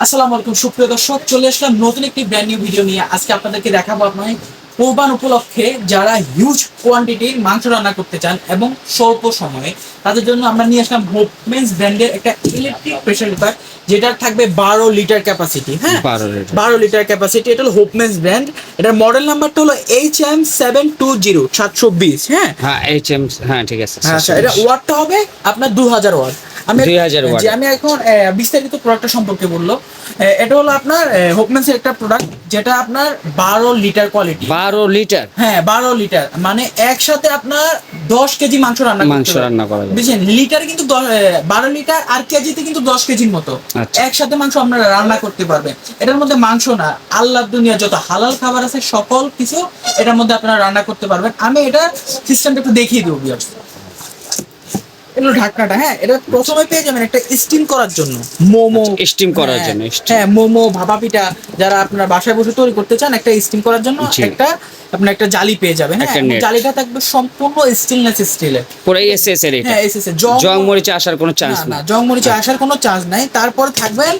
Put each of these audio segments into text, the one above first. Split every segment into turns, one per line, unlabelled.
আসসালামু আলাইকুম সুপ্রিয় দর্শক চলে আসলাম নতুন একটি ব্র্যান্ড নিউ ভিডিও নিয়ে। আজকে আপনাদেরকে দেখাবো আপনার কোরবান উপলক্ষে যারা হিউজ কোয়ান্টিটির মাংস রান্না করতে চান এবং স্বল্প সময়ে তাদের জন্য আমরা নিয়ে আসলাম হোপমেন্স ব্র্যান্ডের একটা ইলেকট্রিক প্রেসার কুকার যেটা থাকবে বারো লিটার ক্যাপাসিটি হ্যাঁ? বারো লিটার ক্যাপাসিটি এটা হলো হোপমেন্স ব্র্যান্ড এটার মডেল নাম্বারটা হলো H M seven two zero সাতশো বিশ হ্যাঁ?
হ্যাঁ এইচ এম হ্যাঁ ঠিক আছে।
হ্যাঁ আচ্ছা এটা ওয়াটটা হবে আপনার দু হাজার ওয়াট আমি
2000 watt।
যে আমি এখন বিস্তারিত সম্পর্কে বলল। এটা হলো আপনার একটা প্রোডাক্ট যেটা আপনার বারো লিটার কোয়ালিটি
বারো লিটার?
হ্যাঁ বারো লিটার। মানে একসাথে আপনার দশ কেজি মাংস রান্না
মাংস রান্না করা
বুঝছেন? লিটার কিন্তু বারো লিটার আর কেজিতে কিন্তু দশ কেজির মতো।
আচ্ছা।
একসাথে মাংস আপনারা রান্না করতে পারবেন এটার মধ্যে মাংস না আল্লাহ দুনিয়া যত হালাল খাবার আছে সকল কিছু এটার মধ্যে আপনারা রান্না করতে পারবেন। আমি এটা সিস্টেমটা একটু দেখিয়ে দেবো এগুলো ঢাকনাটা হ্যাঁ এটা প্রথমে পেয়ে যাবেন একটা স্টিম করার জন্য। মোমো
আচ্ছা, steam করার
হ্যাঁ,
জন্য,
হ্যাঁ মোমো ভাপা পিঠা যারা আপনার বাসায় বসে তৈরি করতে চান একটা স্টিম করার জন্য একটা আপনার একটা জালি পেয়ে যাবেন হ্যাঁ। জালিটা থাকবে সম্পূর্ণ স্টেনলেস স্টিলের
পুরো এস এস এর এটা।
হ্যাঁ এসেছে জং
জং মরিচে আসার কোনো চান্স
না জং মরিচে আসার কোনো চান্স নাই। তারপরে থাকবেন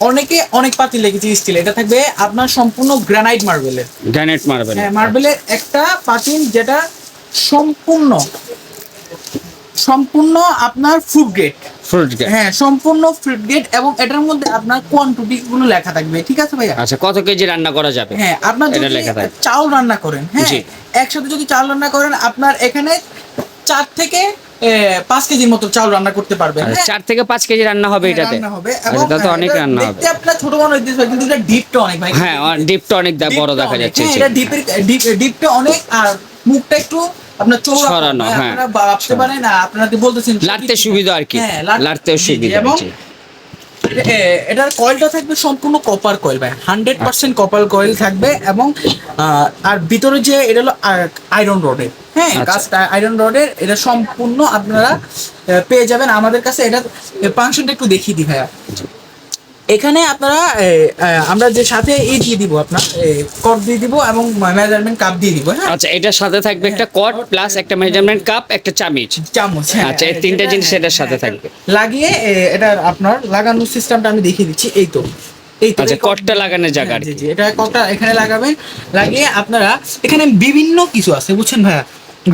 অনেকে অনেক পাতি লেগেছে স্টিল এটা থাকবে আপনার সম্পূর্ণ গ্রানাইট মার্বেলের
গ্রানাইট মারবেন
হ্যাঁ মার্বেলের একটা পাতিল যেটা সম্পূর্ণ সম্পূর্ণ আপনার ফুড গ্রেড
ফ্রুট
হ্যাঁ সম্পূর্ণ ফ্রুট গ্রেড এবং এটার মধ্যে আপনার কোয়ান্টিটি গুলো লেখা থাকবে ঠিক আছে ভাইয়া?
আচ্ছা কত কেজি রান্না করা যাবে?
হ্যাঁ আপনার
এটা
যদি। চাউল রান্না করেন হ্যাঁ একসাথে যদি চাউল রান্না করেন আপনার এখানে চার থেকে পাঁচ কেজির মতো চাউল রান্না করতে পারবেন
আচ্ছা,
হ্যাঁ?
চার থেকে পাঁচ কেজি রান্না হবে
হ্যাঁ,
এটাতে?
রান্না হবে
আচ্ছা তো অনেক রান্না হবে।
আপনার ছোট মনে হইতেছে কিন্তু এটা ডিপটা অনেক ভাই।
হ্যাঁ ডিপটা অনেক বড় দেখা যাচ্ছে
হ্যাঁ, এটা ডিপের ডিপটা অনেক আর মুখটা একটু আপনার
সরানো,
হ্যাঁ, ভাবতে না বলতেছেন?
লাড়তে সুবিধা আর কি
হ্যাঁ,
সুবিধা।
এবং এটার কয়েলটা থাকবে সম্পূর্ণ কপার কয়েল ভাই হান্ড্রেড পার্সেন্ট কপার কয়েল থাকবে এবং আহ, আর ভিতরে যে এটা হলো আয়রন রডের হ্যাঁ
আচ্ছা।
আয়রন রডের এটা সম্পূর্ণ আপনারা পেয়ে যাবেন। আমাদের কাছে এটা ফাংশনটা একটু দেখিয়ে দিই ভাইয়া। এখানে আপনারা আমরা যে সাথে এই দিয়ে দিব আপনার কট দিয়ে দিব এবং মেজারমেন্ট কাপ দিয়ে দিব হ্যাঁ?
আচ্ছা এটার সাথে থাকবে একটা কট প্লাস একটা মেজারমেন্ট কাপ একটা চামিচ।
চামচ হ্যাঁ,
আচ্ছা, এই তিনটে জিনিস এটার সাথে
হ্যাঁ,
থাকবে।
লাগিয়ে এটা আপনার লাগানোর সিস্টেমটা আমি দেখিয়ে দিচ্ছি এই তো। এই তো
আচ্ছা কটটা লাগানোর জায়গা
হ্যাঁ, এটা কটা এখানে লাগাবেন লাগিয়ে আপনারা এখানে বিভিন্ন কিছু আছে বুঝছেন ভাইয়া?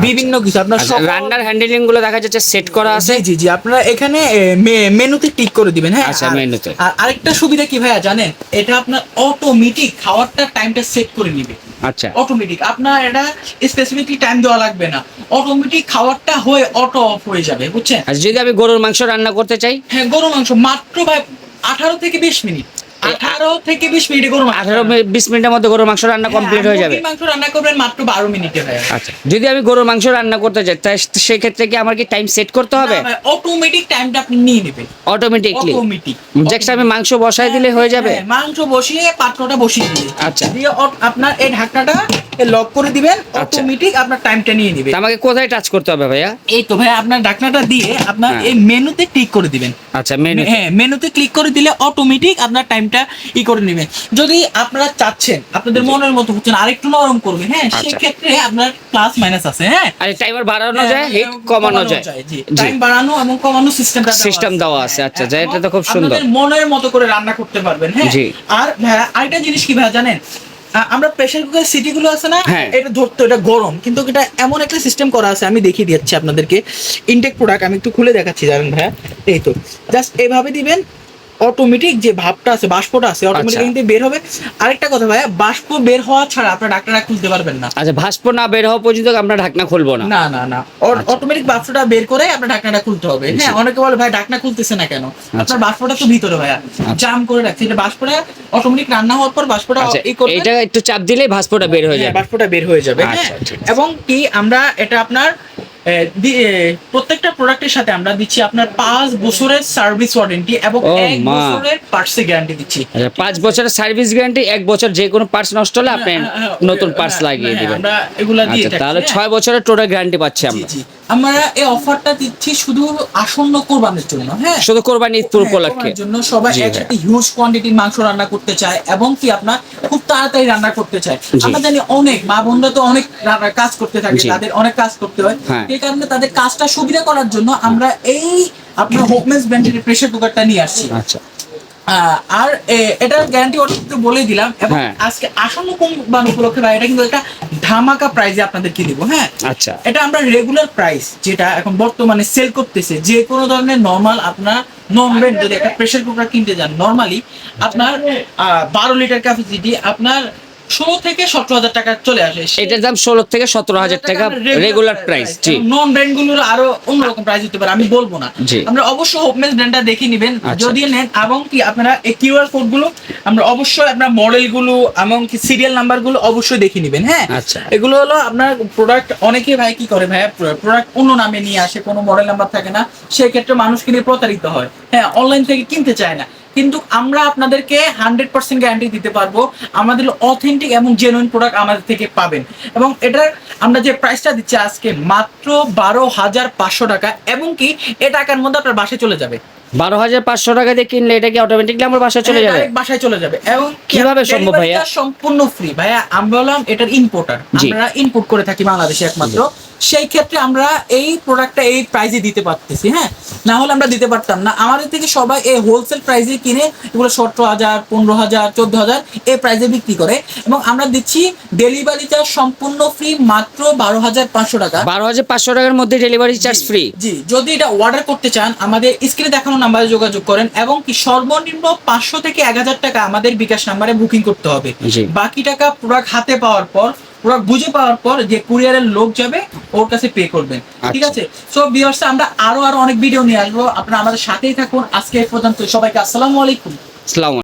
বিভিন্ন কিছু আপনার
আচ্ছা রান্নার হ্যান্ডেলিংগুলো দেখা যাচ্ছে সেট করা আছে?
জি জি আপনারা এখানে মেনুতে টিক করে দিবেন হ্যাঁ?
আচ্ছা, মেনুতে।
আর আরেকটা সুবিধা কি ভাইয়া জানেন? এটা আপনার অটোমেটিক খাওয়ারটা টাইমটা সেট করে নিবে।
আচ্ছা।
অটোমেটিক আপনার এটা স্পেসিফিকলি টাইম দেওয়া লাগবে না। অটোমেটিক খাবারটা হয়ে অটো অফ হয়ে যাবে বুঝছেন?
আচ্ছা যদি আমি গরুর মাংস রান্না করতে চাই?
হ্যাঁ গরুর মাংস। মাত্র ভাই আঠারো থেকে বিশ মিনিট। আঠারো থেকে বিশ মিনিটে গরু মাংস
আঠারো বিশ মিনিটের মধ্যে গরুর মাংস রান্না কমপ্লিট হয়ে যাবে।
মাংস রান্না করবেন মাত্র বারো মিনিটে
আচ্ছা যদি আমি গরুর মাংস রান্না করতে চাই তাই সেক্ষেত্রে কি আমার কি টাইম সেট করতে হবে?
অটোমেটিক টাইমটা আপনি নিয়ে নেবেন।
অটোমেটিকলি
অটোমেটিক
জাস্ট আমি মাংস বসাই দিলে হয়ে যাবে?
হ্যাঁ, মাংস বসিয়ে পাত্রটা বসিয়ে দিবেন।
আচ্ছা।
দিয়ে আপনার এই ঢাকনাটা লক করে দিবেন অটোমেটিক আপনার টাইমটা নিয়ে নেবে
আমাকে কোথায় টাচ করতে হবে ভাইয়া?
এই তো ভাই আপনার ঢাকনাটা দিয়ে আপনার
হ্যাঁ।
এই মেনুতে ক্লিক করে দিবেন।
আচ্ছা মেনু
হ্যাঁ মেনুতে ক্লিক করে দিলে অটোমেটিক আপনার টাইমটা ই করে নেবেন যদি আপনারা চাচ্ছেন আপনাদের মনের মতো হচ্ছেন আরেকটু নরম করবেন হ্যাঁ
আচ্ছা।
সেক্ষেত্রে আপনার প্লাস মাইনাস আছে হ্যাঁ।
আর টাইমার বাড়ানো যায় হিট কমানো যায়।
টাইম বাড়ানো এবং কমানো সিস্টেমটা
System দেওয়া আছে, আচ্ছা, যা এটা তো খুব সুন্দর।
মনের মতো করে রান্না করতে পারবেন হ্যাঁ। আর আরেকটা জিনিস কি ভাইয়া জানেন? আমরা প্রেসার কুকার সিটি গুলো আছে না
হ্যাঁ।
এটা ধরতো এটা গরম কিন্তু এটা এমন একটা সিস্টেম করা আছে আমি দেখিয়ে দিচ্ছি আপনাদেরকে। ইনটেক প্রোডাক্ট আমি একটু খুলে দেখাচ্ছি জানেন ভাইয়া? এই তো জাস্ট এভাবে দিবেন অটোমেটিক যে ভাবটা আছে বাষ্পটা আছে অটোমেটিক
আচ্ছা।
কিন্তু বের হবে। আরেকটা কথা ভাইয়া বাষ্প বের হওয়া ছাড়া আপনার ডাক্তাররা খুলতে পারবেন না।
আচ্ছা ভাস্প না বের হওয়া পর্যন্ত আমরা ঢাকনা খুলবো না।
না না না। অটোমেটিক বাষ্পটা বের করে আপনার ঢাকনাটা খুলতে হবে। হ্যাঁ অনেকে বলে ভাই ঢাকনা খুলতেছে না কেন? আপনার বাষ্পটা তো ভিতরে ভাইয়া। জাম করে রাখছে। এটা বাষ্পটা অটোমেটিক রান্না হওয়ার পর বাষ্পটা
আচ্ছা
এই করবে
এটা একটু চাপ দিলেই ভাস্পটা বের হয়ে
হ্যাঁ,
যাবে।
বাষ্পটা বের হয়ে যাবে। হ্যাঁ
আচ্ছা।
এবং কি আমরা এটা আপনার প্রত্যেকটা প্রোডাক্টের সাথে আমরা দিচ্ছি আপনার পাঁচ বছরের সার্ভিস ওয়ারেন্টি এবং এক বছরের পার্টসে গ্যারান্টি দিচ্ছি।
আচ্ছা পাঁচ বছরের সার্ভিস গ্যারান্টি এক বছর যে কোনো পার্টস নষ্ট হলে আপনি
হ্যাঁ, হ্যাঁ,
নতুন
হ্যাঁ,
পার্টস লাগিয়ে দিবেন।
আমরা এগুলা দিয়ে
আচ্ছা তাহলে। ছয় বছরের টোটাল গ্যারান্টি পাচ্ছি আমরা।
আমরা এই অফারটা দিচ্ছি শুধু আসন্ন কোরবানির জন্য হ্যাঁ।
শুধু কোরবানি ঈদ উপলক্ষে।
জন্য সবাই একসাথে হিউজ কোয়ান্টিটির মাংস রান্না করতে চায় এবং কি আপনার খুব তাড়াতাড়ি রান্না করতে চায়। আমরা জানি অনেক মা বোনরা তো অনেক কাজ করতে থাকে তাদের অনেক কাজ করতে হয়। সেই কারণে তাদের কাজটা সুবিধা করার জন্য আমরা এই আপনার হোপমেন্স ব্র্যান্ডের প্রেসার কুকারটা নিয়ে আসছি।
আচ্ছা।
আর এটার গ্যারান্টি একটু বলেই দিলাম। এবং
হ্যাঁ।
আজকে আসন্ন কোম্পানি উপলক্ষে ভাই এটা কিন্তু একটা ধামাকা প্রাইজে আপনাদেরকে দিব হ্যাঁ?
আচ্ছা।
এটা আমরা রেগুলার প্রাইস যেটা এখন বর্তমানে সেল করতেছে। যে কোনো ধরনের নর্মাল আপনার নন ব্র্যান্ড যদি একটা প্রেসার কুকার কিনতে যান নর্মালি আপনার বারো লিটার ক্যাপাসিটি আপনার ষোলো থেকে সতেরো হাজার টাকা চলে আসে
এটার দাম ষোলো থেকে সতেরো হাজার টাকা রেগুলার প্রাইস জি
নন ব্র্যান্ডগুলোর আরও অন্যরকম প্রাইস হতে পারে আমি বলব না। আমরা অবশ্যই হোপমেস ব্র্যান্ডটা দেখে নেবেন
আচ্ছা।
যদি নেন এবং কি আপনারা এই কিউআর কোডগুলো আমরা অবশ্যই আপনার মডেলগুলো এবং কি সিরিয়াল নাম্বারগুলো অবশ্যই দেখে নেবেন হ্যাঁ
আচ্ছা।
এগুলো হলো আপনার প্রোডাক্ট অনেকে ভাই কি করে ভাই প্রোডাক্ট অন্য নামে নিয়ে আসে কোনো মডেল নাম্বার থাকে না সেই ক্ষেত্রে মানুষ কিনে প্রতারিত হয় হ্যাঁ অনলাইন থেকে কিনতে চায় না কিন্তু আমরা আপনাদেরকে হান্ড্রেড পার্সেন্ট গ্যারান্টি দিতে পারব আমাদের অথেন্টিক এবং জেনুইন প্রোডাক্ট আমাদের থেকে পাবেন। এবং এটার আমরা যে প্রাইসটা দিচ্ছি আজকে মাত্র বারো হাজার পাঁচশো টাকা এবং কি এ টাকার মধ্যে আপনার বাসায় চলে যাবে।
বারো হাজার পাঁচশো টাকা দিয়ে কিনলে এটা কি অটোমেটিকলি আমার বাসায় চলে যাবে?
বাসায় চলে যাবে। এবং
কীভাবে সম্ভব ভাইয়া?
সম্পূর্ণ ফ্রি ভাইয়া আমরা বললাম এটার ইম্পোর্টার। আমরা ইম্পোর্ট করে থাকি বাংলাদেশে একমাত্র। সেই ক্ষেত্রে আমরা এই প্রোডাক্টটা এই প্রাইজে দিতে পারতেছি হ্যাঁ? না হলে আমরা দিতে পারতাম না। আমাদের থেকে সবাই এই হোলসেল প্রাইজে কিনে এগুলো সতেরো হাজার পনেরো হাজার চোদ্দ হাজার এই প্রাইজে বিক্রি করে এবং আমরা দিচ্ছি ডেলিভারি চার্জ সম্পূর্ণ ফ্রি মাত্র বারো হাজার পাঁচশো টাকা।
বারো হাজার পাঁচশো টাকার মধ্যে ডেলিভারি চার্জ ফ্রি
জি যদি এটা অর্ডার করতে চান আমাদের স্ক্রিনে দেখানো নাম্বারে যোগাযোগ করেন এবং কি সর্বনিম্ন পাঁচশো থেকে এক হাজার টাকা আমাদের বিকাশ নাম্বারে বুকিং করতে হবে। বাকি টাকা প্রোডাক্ট হাতে পাওয়ার পর প্রোডাক্ট বুঝে পাওয়ার পর যে কুরিয়ারের লোক যাবে ওর কাছে পে করবেন। ঠিক
আচ্ছা।
আছে? সো বিয়ার্স আমরা আরও আরও অনেক ভিডিও নিয়ে আসব। আপনারা আমাদের সাথেই থাকুন। আজকে এই পর্যন্ত সবাইকে আসসালামু আলাইকুম।
সালাম